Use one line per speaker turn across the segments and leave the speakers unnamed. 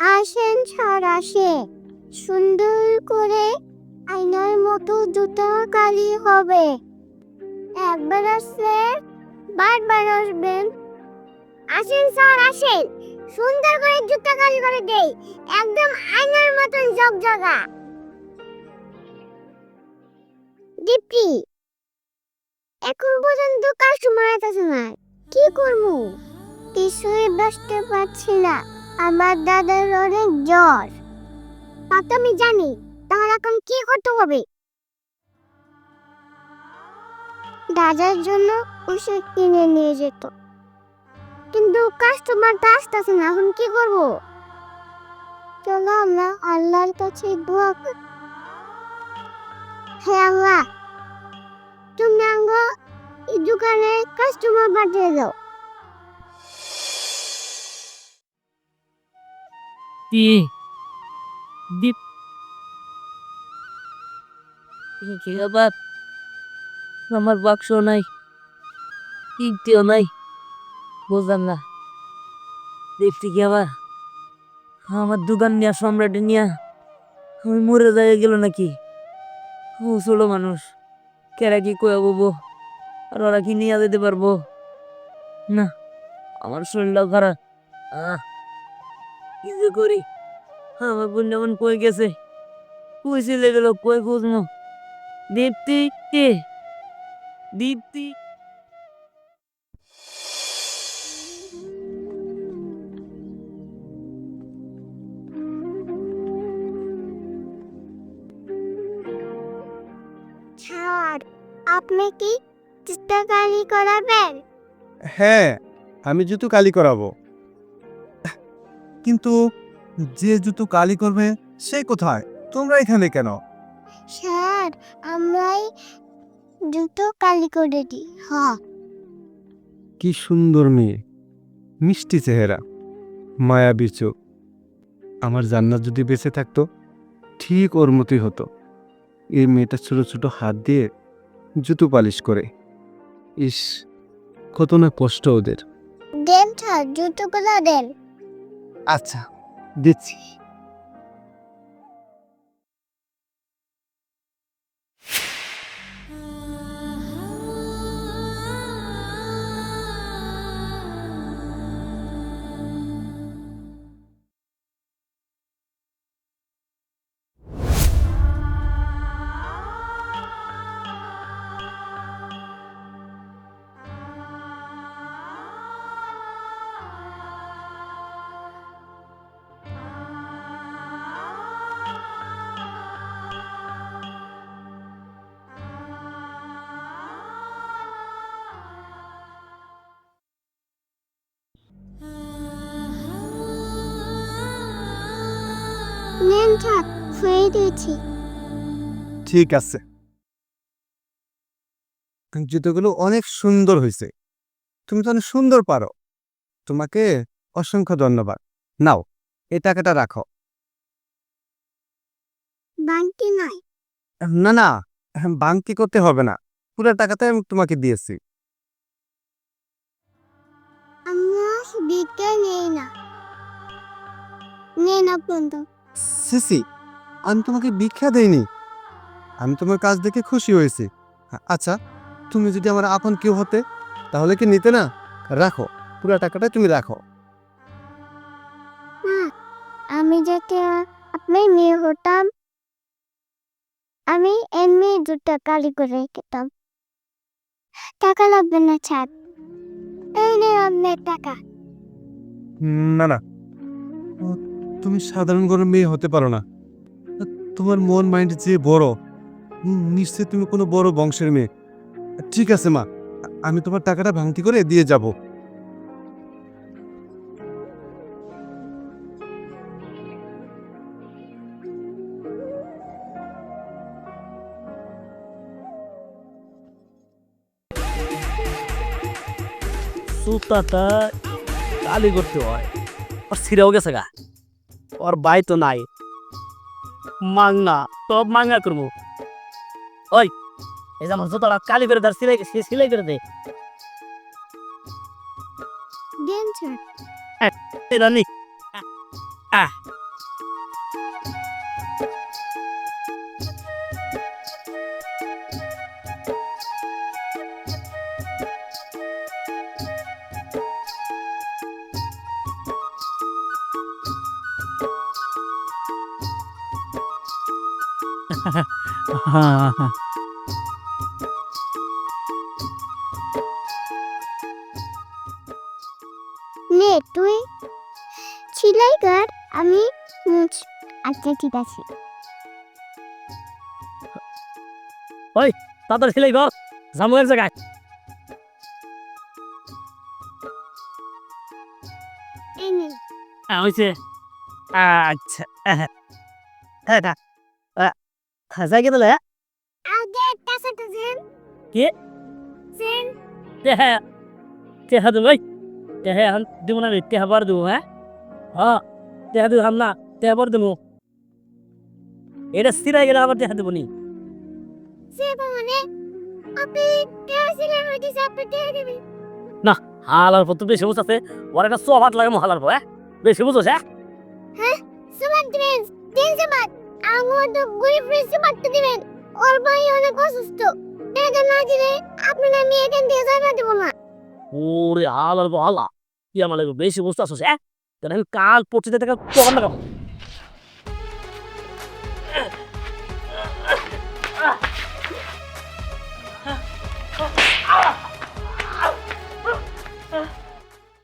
আসেন আসে সুন্দর করে আয়নার মতো জুতো কালি হবে। একবার আসলে বারবার আসবেন। আসেন স্যার আসেন সুন্দর করে জুতো কালি করে দেই। একদম আয়নার মতন জগজগা। দীপ্তি, এখন পর্যন্ত কাস্টমার আসছে না কি করব? কিছুই বুঝতে পারছি না। আমার দাদার অনেক জ্বর। তা তো আমি জানি, তাহলে এখন কি করতে হবে? দাদার জন্য ওষুধ কিনে নিয়ে যেত। কিন্তু কাস্টমার তো আসতেছে না, এখন কি করব? চলো আমরা আল্লাহর কাছে দোয়া করি। হে আল্লাহ, তুমি আঙ্গ এই দোকানে কাস্টমার পাঠিয়ে দাও।
দি দীপ কি আবার আমার বাক্স নাই কিনতেও নাই বুঝলাম না দেখতে কি আবার আমার দোকান নিয়ে সম্রাট নিয়ে আমি মরে যাই গেল নাকি ও ছোট মানুষ কেরা কি কয়ে বলব আর ওরা কি নিয়ে যেতে পারব না আমার শরীরটাও খারাপ আহ কি যে করি? আমার বোন যেমন কই গেছে কই চলে গেল কই খুঁজনো দীপ্তি কে? দীপ্তি।
ছাড় আপনি কি চিত্রকারি করাবেন?
হ্যাঁ আমি জুতো কালি করাবো। কিন্তু যে জুতো কালি করবে সে কোথায়? তোমরা এখানে কেন?
স্যার আমরাই জুতো কালি করে দিই। হ্যাঁ।
কি সুন্দর মেয়ে। মিষ্টি চেহারা। মায়াবী চোখ। আমার জান্নাত যদি বেঁচে থাকতো ঠিক ওর মতোই হতো। এই মেয়েটা ছোট ছোট হাত দিয়ে জুতো পালিশ করে। ইস কত না কষ্ট ওদের।
দেন স্যার জুতোগুলো দেন।
আচ্ছা দিচ্ছি।
দিয়েছি।
ঠিক আছে। জুতোগুলো অনেক সুন্দর হয়েছে। তুমি তো অনেক সুন্দর পারো। তোমাকে অসংখ্য ধন্যবাদ। নাও এই টাকাটা রাখো।
বাংটি নয়।
না না বাংকি করতে হবে না। পুরো টাকাতে আমি তোমাকে দিয়েছি।
দিতে নেই না। নেন আপনার
সিসি আমি তোমাকে ভিক্ষা দেইনি। আমি তোমার কাজ দেখে খুশি হয়েছি। আচ্ছা তুমি যদি আমার আপন কেউ হতে তাহলে কি নিতে না? রাখো পুরো টাকাটা তুমি রাখো।
আমি যাতে আপনার মেয়ে হতাম আমি এমনি দুটো কালি করে খেতাম। টাকা লাগবে না ছাড়। এই নে আপনার টাকা।
না না। তুমি সাধারণ ঘরের মেয়ে হতে পারো না। তোমার মন মাইন্ড যে বড় নিশ্চয় তুমি কোনো বড় বংশের মেয়ে। ঠিক আছে, মা। আমি তোমার টাকাটা ভাঙতি করে দিয়ে যাব।
সুতাটা কালি করতে হয়। আর ছিঁড়েও গেছে গা। ওর বাই তো নাই। মাংনা সব মাংনা করব। ওই এই যে আমার জুতোটা কালি করে ধর সিলাই সে সিলাই করে দে। রানি নি। আহ।
নে তুই ছিলাই কর আমি মুছ। আচ্ছা ঠিক আছে।
তাড়াতাড়ি সেলাই কর জামুয়ের জায়গায়।
এই নে।
হ্যাঁ হয়েছে আচ্ছা হ্যাঁ
আগে একটা
কি? তেহা তেহা দেবো তেহা এখন দিব না তেহা বার দেবো হ্যাঁ হ্যাঁ তেহা দেবো হাম না তেহা বার দেবো এটা স্থিরাই গেলে আবার তেহা দেবো নি
সে মানে আপনি টেসিলের হইতে আপনি টেরে দিবেন
হালার পর তো বেশি বুঝ আছে ওর একটা সব হাত লাগে হালার পর হ্যাঁ বেশি হ্যাঁ
সুমান দিবেন তিন সুমান আমার তো গরিব ফ্রেন্ডসে মারতে দিবেন। ওর ভাই অনেক অসুস্থ। টাকা না দিলে আপনার আমি এখান থেকে দেবো না।
ওরে কি আমার বেশি বুঝতে আসছিস হ্যাঁ? তাহলে আমি কাল পড়তে থেকে দোকান লাগাবো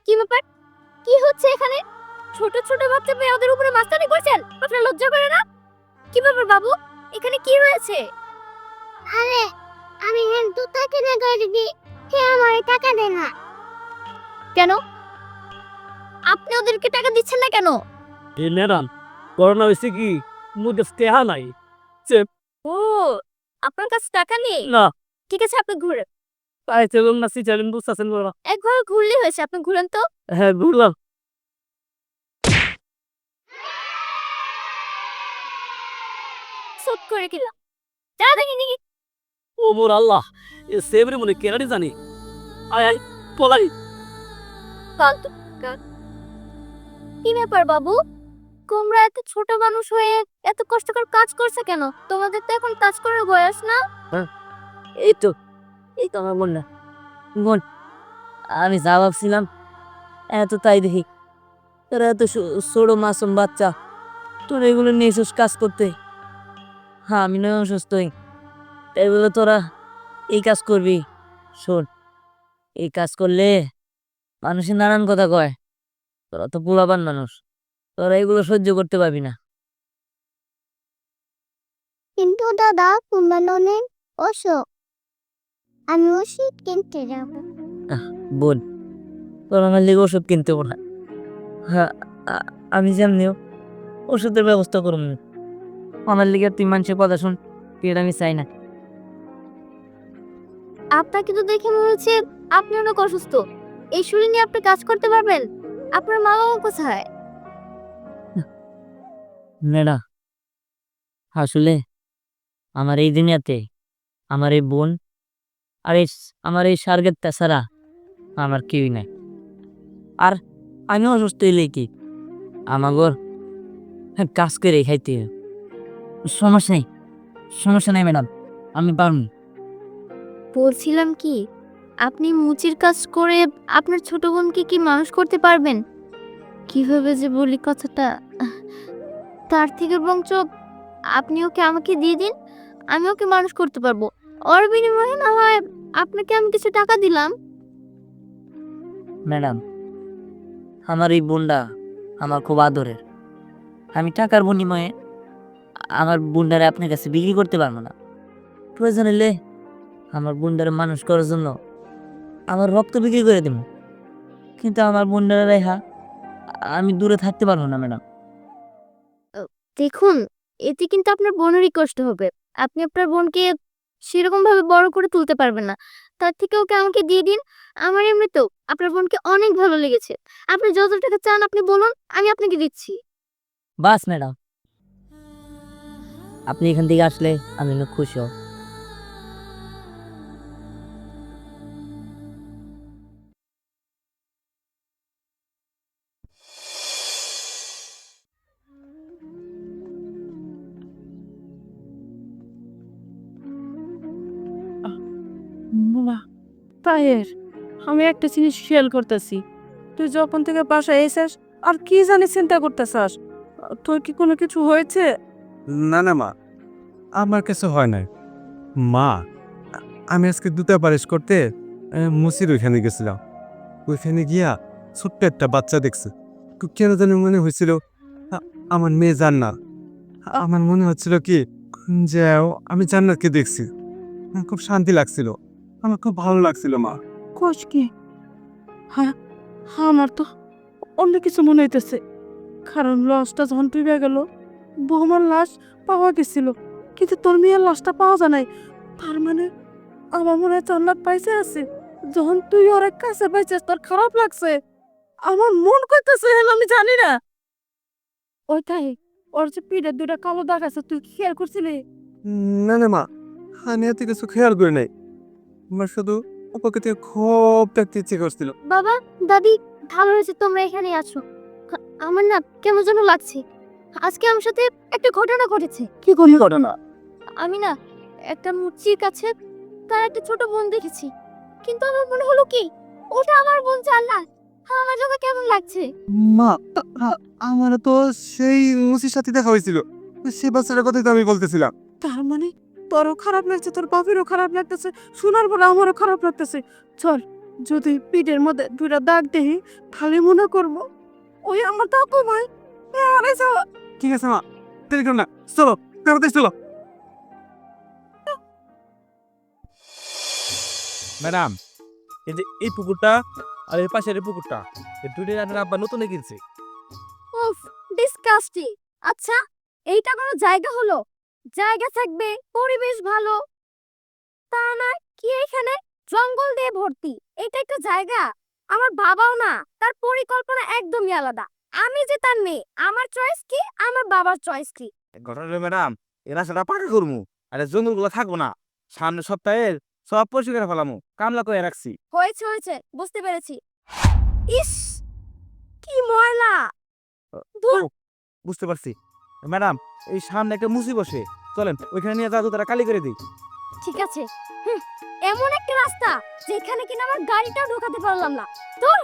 কি ব্যাপার? কি হচ্ছে এখানে? ছোট ছোট বাচ্চা মেয়ে ওদের উপরে মাস্তানি করছেন? আপনার লজ্জা করে না? কি ব্যাপার বাবু? এখানে কি হয়েছে? আরে আমি হেন তো তাকে না করে দিবি হে আমার টাকা দে না। কেন? আপনি ওদেরকে টাকা দিচ্ছেন না কেন?
এ ম্যাডাম করোনা হয়েছে কি? মুখে তেহা নাই।
সে ও আপনার কাছে টাকা নেই?
না।
ঠিক আছে আপনি ঘুরে
তাই চলুন না সিচারেন বুঝতেছেন বলো
একবার ঘুরলে হয়েছে আপনি ঘুরেন তো।
হ্যাঁ ঘুরলাম।
সব করে যা দেখি দেখি।
ও মোর আল্লাহ এ সেবরে মনে কেরানি জানি। আয় আয় পলাই।
ফালতু কি ব্যাপার বাবু? তোমরা এত ছোট মানুষ হয়ে এত কষ্টকর কাজ করছে কেন? তোমাদের তো এখন কাজ করার বয়স না?
এই তো এই তো আমার বোন না। বোন আমি যা ভাবছিলাম এত তাই দেখি। তোরা এত ছোট মাসুম বাচ্চা তোরা এগুলো নিয়ে কাজ করতে। হ্যাঁ আমি নয় অসুস্থ হই। তাই বলে তোরা এই কাজ করবি? শোন এই কাজ করলে মানুষের নানান কথা কয় তোরা তো পোলাবান মানুষ তোরা এগুলো সহ্য করতে পারবি না।
কিন্তু দাদা অনেক অসুখ আমি ওষুধ কিনতে যাব।
বোন তোর আমার লিগে ওষুধ কিনতে না। হ্যাঁ আমি যেমনিও ওষুধের ব্যবস্থা করুন আমার লিগে তুই মানুষের কথা শুন তুই এটা আমি চাই না।
আপনাকে তো দেখে মনে হচ্ছে আপনি অনেক অসুস্থ। এই শরীর নিয়ে আপনি কাজ করতে পারবেন। আপনার মা বাবা কোথায়?
মেডা আসলে আমার এই দুনিয়াতে আমার এই বোন আর এই আমার এই স্বর্গের তাছাড়া আমার কেউই নাই। আর আমি অসুস্থ হইলে কি? আমাগর কাজ করে খাইতে হয়। সমস্যা নেই সমস্যা নেই ম্যাডাম আমি পারুন
বলছিলাম কি আপনি মুচির কাজ করে আপনার ছোট বোনকে কি মানুষ করতে পারবেন? কীভাবে যে বলি কথাটা তার থেকে বরঞ্চ আপনি ওকে আমাকে দিয়ে দিন আমি ওকে মানুষ করতে পারব। ওর বিনিময়ে না হয় আপনাকে আমি কিছু টাকা দিলাম।
ম্যাডাম আমার এই বোনটা আমার খুব আদরের। আমি টাকার বিনিময়ে আমার বোনটারে আপনার কাছে বিক্রি করতে পারব না। প্রয়োজন হলে আমার বোনটারে মানুষ করার জন্য আমার রক্ত বিক্রি করে দেবো। কিন্তু আমার বোনটারে রেহা আমি দূরে থাকতে পারব না ম্যাডাম।
দেখুন এতে কিন্তু আপনার বোনেরই কষ্ট হবে। আপনি আপনার বোনকে সেরকম ভাবে বড় করে তুলতে পারবেন না। তার থেকে ওকে আমাকে দিয়ে দিন আমার এমনিতেও আপনার বোনকে অনেক ভালো লেগেছে। আপনি যত টাকা চান আপনি বলুন আমি আপনাকে দিচ্ছি।
বাস ম্যাডাম। আপনি এখান থেকে আসলে আমি অনেক খুশি হব।
তাহের আমি একটা জিনিস খেয়াল করতেছি। তুই যখন থেকে বাসায় এসেস আর কি জানি চিন্তা করতেছাস? তোর কি কোনো কিছু হয়েছে?
না না, মা। আমার কাছে হয় নাই। মা, আমি আজকে দুটা পালিশ করতে মুসির ওইখানে গেছিলাম। ওইখানে গিয়া ছোট্ট একটা বাচ্চা দেখছে। কেন জানি মনে হয়েছিল আমার মেয়ে জান্নাত। আমার মনে হচ্ছিল কি যে আমি জান্নাতকে দেখছি। খুব শান্তি লাগছিল। আমার খুব ভালো লাগছিল, মা।
কোষ কি? হ্যাঁ আমার তো অন্য কিছু মনে হইতেছে। কারণ লসটা যখন ডুবে গেল বৌমার লাশ পাওয়া গেছিল কিন্তু তোর মেয়ের লাশটা পাওয়া যায় নাই। তার মানে আমার মনে হয় জান্নাত পাইছে আছে। যখন তুই ওর কাছে পাইছিস তোর খারাপ লাগছে। আমার মন করতেছে হেল আমি জানি না। ওইটাই ওর যে পিঠে দুটা কালো দাগ আছে তুই কি খেয়াল করছিলি?
না না মা আমি এত কিছু খেয়াল করি নাই। আমার শুধু ওকে খুব দেখতে ইচ্ছে করছিল।
বাবা দাদি ভালো হয়েছে তোমরা এখানে আছো। আমার না কেমন যেন লাগছে। আজকে আমার সাথে একটা ঘটনা ঘটেছে।
কি করি ঘটনা?
আমি না একটা মুচির কাছে তার একটা ছোট বোন দেখেছি। কিন্তু আমার মনে হলো কি ওটা আমার বোন জান্নাত আমার জন্য কেমন লাগছে?
মা আমার তো সেই মুসির সাথে দেখা হয়েছিল। সে বাচ্চাটার কথাই তো আমি বলতেছিলাম।
তার মানে তোরও খারাপ লাগছে তোর বাপেরও খারাপ লাগতেছে শোনার পরে আমারও খারাপ লাগতেছে। চল যদি পিঠের মধ্যে দুইটা দাগ দেখি খালি মনে করব ওই আমার দাপু ভাই আরে যাওয়া।
ঠিক আছে মা। দেরি করো না। চলো তাড়াতাড়ি চলো।
ম্যাডাম এই যে এই পুকুরটা আর এই পাশের এই পুকুরটা এই দুইটাই আপনার আব্বা নতুন কিনছে।
উফ ডিসকাস্টিং আচ্ছা এইটা কোনো জায়গা হলো? জায়গা থাকবে পরিবেশ ভালো। তা না কি এখানে? জঙ্গল দিয়ে ভর্তি। এটা একটা জায়গা। আমার বাবাও না তার পরিকল্পনা একদমই আলাদা। আমি যে তার মেয়ে আমার চয়েস কি? আমার বাবার চয়েস কি?
ঘটনা ম্যাডাম এই রাস্তাটা পাকা করমু আরে এই জঙ্গলগুলো থাকব না। সামনের সপ্তাহে সব পরিষ্কার করে ফেলামু কামলা করে রাখছি।
হয়েছে হয়েছে বুঝতে পেরেছি। ইস কি ময়লা! ধুর।
বুঝতে পারছি। ম্যাডাম এই সামনে একটা মুসি বসে। চলেন ওইখানে নিয়ে যা তারা কালি করে দিই।
ঠিক আছে। হুম, এমন একটা রাস্তা যেখানে কিনা আমার গাড়িটাও ঢোকাতে পারলাম না। তোর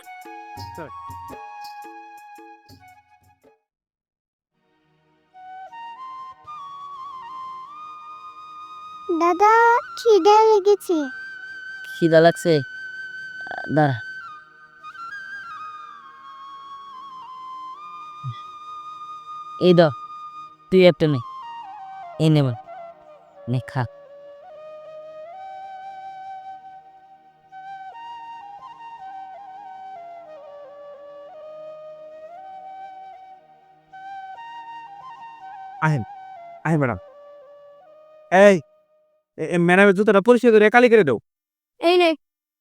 দাদা খিদে লেগেছে।
খিদা লাগছে? দাঁড়া। এই দ তুই একটা নে। এই নেব নে খা।
আহেন ম্যাডাম। এই ম্যাডামের জুতাটা পরিষ্কার করে কালি করে দাও।
এই নে।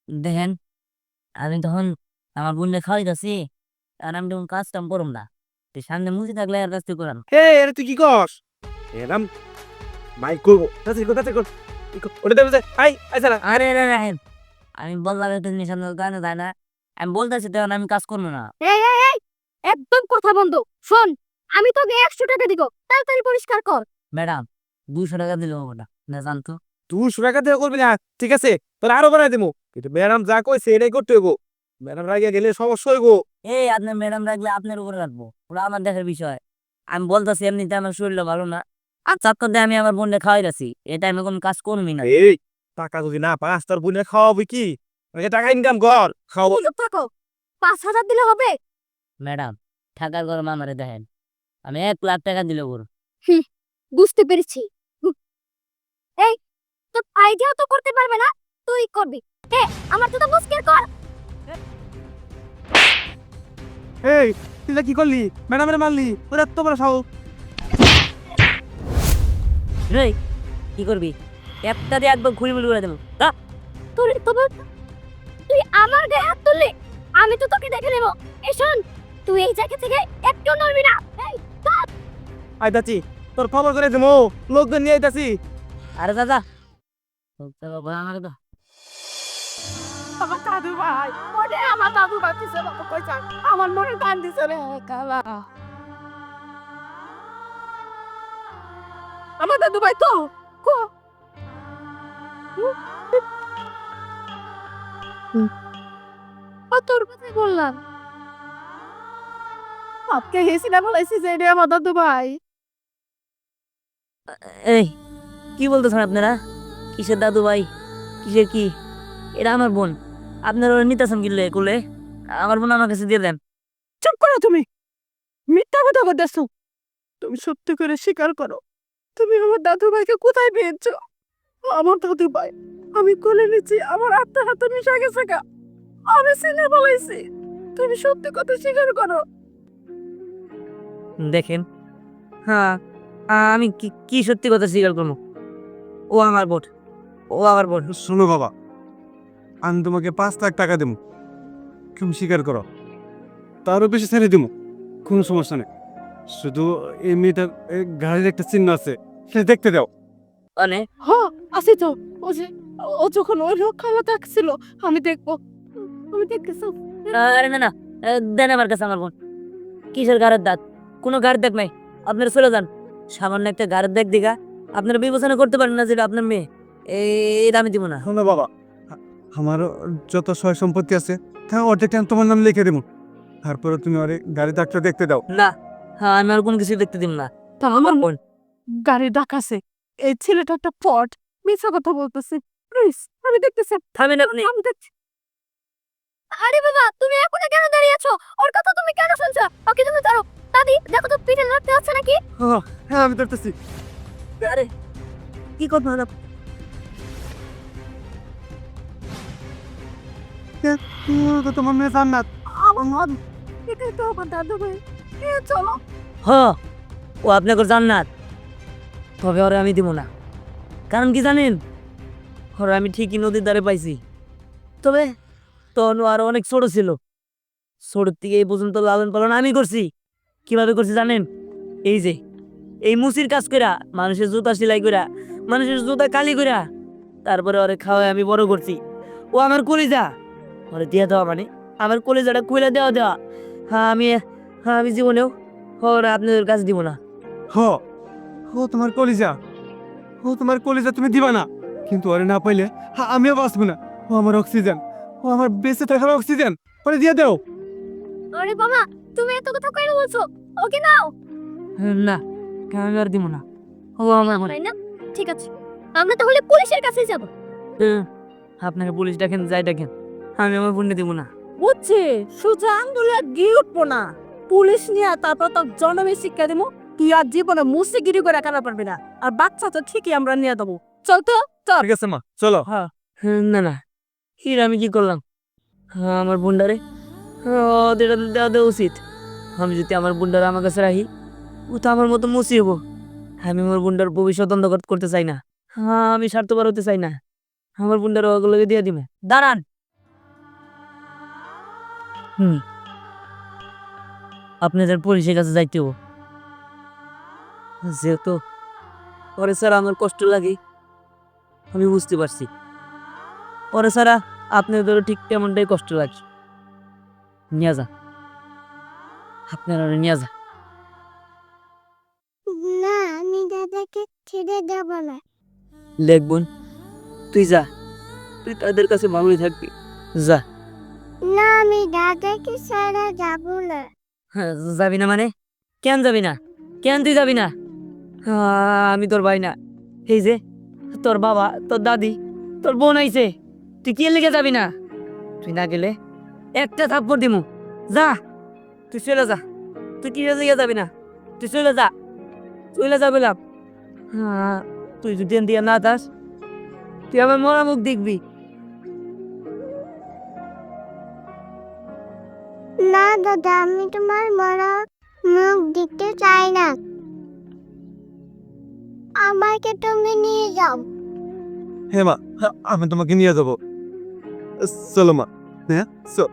দেখেন আমি তখন আমার বোনকে খাওয়াইতেছি আর আমি তখন কাজ কাম করুম না। তো সামনে মুজি থাকলে আর কাজ তুই করাম
হে আরে তুই কি কস এরাম মাইক করব। তাতে কর তাতে কর। ওটা দেবে আই আই সারা
আরে রাহেন আমি বললাম একটা জিনিস আপনার গানে যায় না। আমি বলতেছি তখন আমি কাজ করব না।
এই এই এই একদম কথা বন্ধ। শোন আমি তোকে একশো টাকা দিব। তাড়াতাড়ি পরিষ্কার কর।
ম্যাডাম দুশো টাকা দিলে হবে না। না জানতো
তুই সুরাকা দিয়ে করবি না? ঠিক আছে তোর আরও বানাই দেবো কিন্তু ম্যাডাম যা কইছে এটাই করতে হইব। ম্যাডাম রাগিয়া গেলে সমস্যা হইব।
এই আপনার ম্যাডাম রাখলে আপনার উপরে রাখব। ওরা আমার দেখার বিষয়। আমি বলতেছি এমনিতে আমার শরীরটা ভালো না। আর চাক্কর দিয়ে আমি আমার বোনকে খাওয়াই রাখছি এটা আমি কোনো কাজ করবি না।
এই টাকা যদি না পাস তোর বোনে খাওয়াবি কি? টাকা ইনকাম কর খাওয়াবো।
পাঁচ হাজার দিলে হবে?
ম্যাডাম থাকার গরম আমারে দেখেন। আমি এক লাখ টাকা দিলে ওর।
বুঝতে পেরেছি। তোর আইডিয়া তো করতে পারবে না তুই করবি। এ আমার তো মুস্কিল কর।
এই তুই কি করলি? ম্যাডামের মারলি ওরা তো বড় সাহস।
রে কি করবি? একটা দিয়ে একবার ঘুরি মুড়ি করে দেবো। তা
তোর তবে তুই আমার গায়ে হাত তুললি? আমি তো তোকে দেখে নেব। এই শোন তুই এই জায়গা থেকে একটু নড়বি না। এই
আইতাছি তোর খবর করে দেবো। লোকজন নিয়ে আইতাছি।
আরে দাদা বাবা আমার তো।
আমার দাদু ভাই ওরে আমার দাদু ভাই দিছে বাবা কই আমার মনে গান দিছে রে কালা। আমার দাদু ভাই তো কো।
তোর কথাই বললাম।
আপকে হেসি না বলাইছি যে রে আমার দাদু ভাই।
এই কি বলতেছেন আপনারা? কিসের দাদু ভাই? কিসের কি? এটা আমার বোন। আপনার ওরা নিতেছেন কিনলে কুলে? আমার বোন আমার কাছে দিয়ে দেন।
চুপ করো তুমি। মিথ্যা কথা বলতেছো। তুমি সত্যি করে স্বীকার করো। তুমি আমার দাদু ভাইকে কোথায় পেয়েছ? আমার দাদু ভাই আমি কোলে নিচ্ছি আমার আত্মা হাতে মিশা গেছে গা। আমি সিনে বলাইছি তুমি সত্যি কথা স্বীকার করো।
দেখেন। হ্যাঁ আমি কি কি সত্যি কথা স্বীকার করব? ও আমার বোন ও আমার বোন
শোনো বাবা আমি তোমাকে পাঁচ লাখ টাকা দেবো। তুমি স্বীকার করো। তারও বেশি ছেড়ে দেবো। কোনো সমস্যা নেই। শুধু এই মেয়েটার গাড়ির একটা চিহ্ন আছে সেটা দেখতে দাও।
মানে?
হ আসি তো। ও যে ও যখন ওই লোক খাওয়া থাকছিল আমি দেখব। আমি দেখতেছি।
আরে না না দেন আমার কাছে আমার বোন। কিসের গাড়ের দাঁত? কোনো গাড়ির দাগ নাই। আপনারা চলে যান। সামান্য একটা গাড়ির দাগ। দিঘা আপনারা বিবেচনা করতে পারেন না যেটা আপনার মেয়ে। এই আমি দিব না।
শোনো বাবা আমার যত সয় সম্পত্তি আছে তা অর্ধেকটা আমি তোমার নাম লিখে দেবো তারপরে তুমি ওর গাড়ি ডাক্তার দেখতে দাও।
না হ্যাঁ আমি আর কোনো কিছু দেখতে দিব না।
তা আমার
বোন
গাড়ি ডাকাছে এই ছেলেটা একটা পট মিথ্যা কথা বলতেছে। প্লিজ আমি দেখতেছি।
থামেন আপনি
আমি দেখছি।
আরে বাবা তুমি এখনও কেন দাঁড়িয়ে আছো? ওর কথা তুমি কেন শুনছো? ওকে তুমি ধরো। দাদি দেখো তো পিঠে লড়তে হচ্ছে নাকি?
হ্যাঁ আমি দেখতেছি
আরে কি কথা
তোমার মেয়ে জান্নাত
আমার এটাই তো আমার দাদু ভাই এ চলো
হ ও আপনাকে জান্নাত। তবে ওরে আমি দিব না। কারণ কি জানেন? ওরে আমি ঠিকই নদীর ধারে পাইছি। তবে তখন আরও অনেক ছোট ছিল। ছোট থেকে এই পর্যন্ত লালন পালন আমি করছি। কীভাবে করছি জানেন? এই যে, এই মুসির কাজ কইরা, মানুষের জুতা সেলাই কইরা, মানুষের জুতা কালি কইরা, তারপরে ওরে খাওয়াই আমি বড় করছি। ও আমার কলিজা। ওরে দিয়ে দেওয়া মানে? আমার কলিজাটা কইলা দেওয়া দেওয়া। হ্যাঁ আমি হ্যাঁ আমি জীবনেও ওরা আপনাদের কাছে দিব না।
হ ও তোমার কলিজা। ও তোমার কলিজা তুমি দিবা না। কিন্তু ওরে না পাইলে হা, আমিও বাঁচবো না। ও আমার অক্সিজেন। ও আমার বেঁচে থাকার অক্সিজেন। ওরে দিয়ে দাও।
আরে বাবা তুমি এত কথা কেন বলছো। ওকে নাও।
না আমি আর দিব না। ও আমার
তাই না? ঠিক আছে। আমরা তাহলে পুলিশের কাছে যাব।
আপনাকে পুলিশ ডাকেন যাই ডাকেন। আমি আমার বোনকে দিব না।
বুঝছি সোজা আঙ্গুলে গিয়ে উঠবো না। পুলিশ নিয়ে তারপর তো জনমে শিক্ষা দেবো তুই আর জীবনে মুসিগিরি করে কানা পারবি না। আর বাচ্চা তো ঠিকই আমরা নিয়ে দেবো চল তো চল।
ঠিক আছে মা চলো।
হ্যাঁ। না না। এর আমি কি করলাম? হ্যাঁ, আমার বোনডারে। ওদের দেওয়া দেওয়া উচিত। আমি যদি আমার বোনডারে আমার কাছে রাখি ও তো আমার মতো মুসি হব। আমি আমার বোনডার ভবিষ্যৎ অন্ধকার করতে চাই না। হ্যাঁ আমি স্বার্থপর হতে চাই না। আমার বোনডার ওগুলোকে দিয়ে দিবে দাঁড়ান হুম। আপনাদের পুলিশের কাছে যাইতে হব। যেহেতু পরে স্যার আমার কষ্ট লাগে আমি বুঝতে পারছি। পরে ছাড়া আপনাদেরও ঠিক তেমনটাই কষ্ট লাগছে। নিয়ে যা। আপনারা নিয়ে যা।
না আমি দাদাকে ছেড়ে যাব না।
লেখবন তুই যা। তুই তাদের কাছে ভালোই থাকবি। যা।
না আমি দাদাকে ছাড়া যাব না।
হ্যাঁ, যাবি না মানে? কেন যাবি না? কেন তুই যাবি না? আমি তোর ভাই না। এই যে তোর বাবা তোর দাদি তোর বোন আইছে। তুই কি লেগে যাবি না? তুই না গেলে একটা থাপ্পড় দিমু। যা তুই চলে যা। তুই কি লেগে যাবি না? তুই চলে যা। চলে যা বললাম। তুই যদি দিয়ে না যাস তুই আমার মরা মুখ দেখবি।
না দাদা আমি তোমার মরা মুখ দেখতে চাই না। আমাকে তুমি নিয়ে যাও।
হ্যাঁ মা আমি তোমাকে নিয়ে যাব। চলো মা হ্যাঁ চল।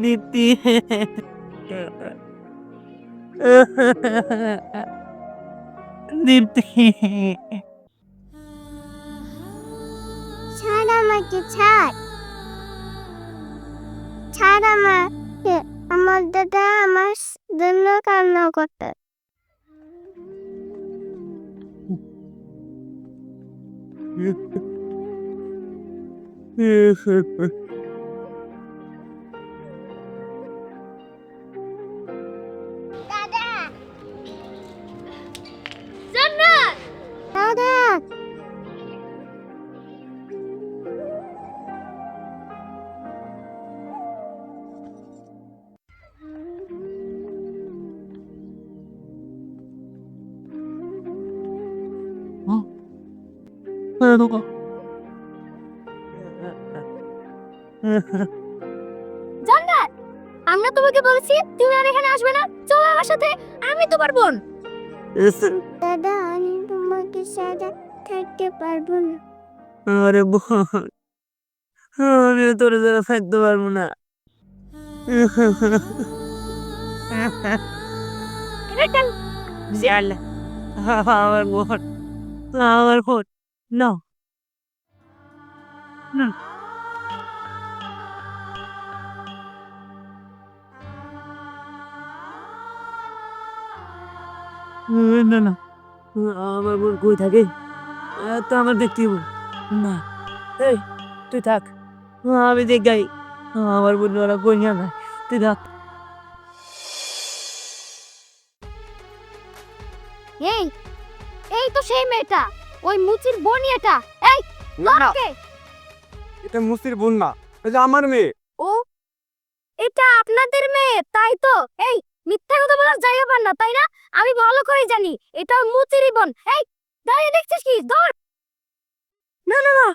নীতি। দীপ্তি
আমাকে ছাড় ছাড় আমাকে আমার দাদা আমার জন্য কান্না করতে। জান্নাত আমরা তোমাকে বলেছি তুমি আর এখানে আসবে না। চলো আমার সাথে আমি তোমার বোন। দাদা আমি তোমাকে সাথে থাকতে পারব না।
আরে বোন আমিও তোর থাকতে পারব না। আমার বোন আমার বোন না। না না। আমার বোন কই থাকে? তো আমার দেখতে না। এই তুই থাক। আমি দেখ গাই। আমার বোন ওরা কই না তুই থাক।
এই এই তো সেই মেয়েটা। ওই মুচির বোনই এটা। এই কে?
এটা মুসির বোন না এটা আমার মেয়ে।
ও এটা আপনাদের মেয়ে তাই তো? এই মিথ্যা কথা বলার জায়গা পান না তাই না? আমি ভালো করে জানি এটা মুচিরই বোন। এই দাঁড়িয়ে দেখছিস কি? ধর
না না না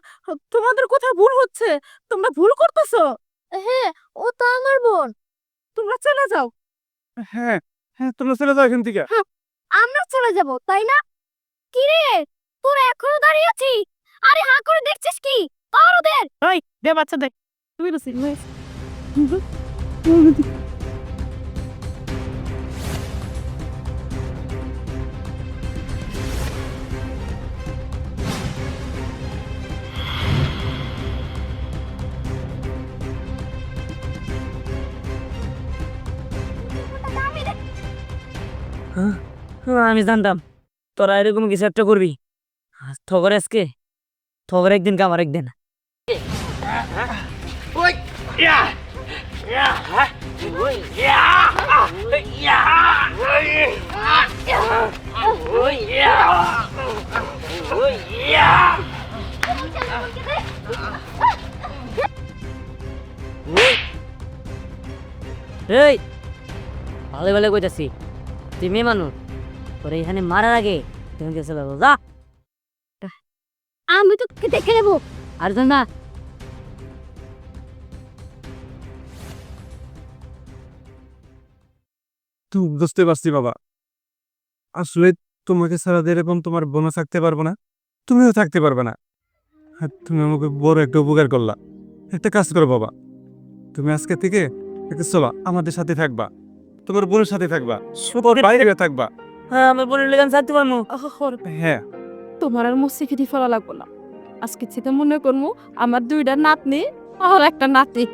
তোমাদের কোথায় ভুল হচ্ছে? তোমরা ভুল করতেছো?
হ্যাঁ ও তো আমার বোন।
তোমরা চলে যাও।
হ্যাঁ হ্যাঁ তোমরা চলে যাও এখান থেকে।
আমরা চলে যাব তাই না? কি রে তোরা এখনও দাঁড়িয়ে আছিস? আরে হাঁ করে দেখছিস কি? পাওয়ার ওদের
ওই দে বাচ্চা দে। তুই তো সিন
আমি জানতাম। তোরা এরকম কিছু একটা করবি। থগর আজকে। থগর একদিন কামার একদিন। এই ভালো ভালো কইতাছি। তুই মেয়ে মানুষ তোর এখানে মারার আগে তুমি গেছে যা।
আমি তো দেখে নেব।
আর জান না
তুই বুঝতে পারছি বাবা। আসলে তোমাকে ছাড়া এরকম তোমার বোনও থাকতে পারব না তুমিও থাকতে পারবে না। আর তুমি আমাকে বড় একটা উপকার করলা। একটা কাজ করো বাবা। তুমি আজকে থেকে একটা চলো আমাদের সাথে থাকবা। তোমার বোনের সাথে থাকবা। ওর বাইরে থাকবা।
হ্যাঁ আমার বোনের লেগান ছাড়তে পারব।
হ্যাঁ।
তোমার আর মুসিকে দিয়ে ফেলা লাগবো না। আজকে থেকে মনে করব আমার দুইটা নাতনি আর একটা নাতি।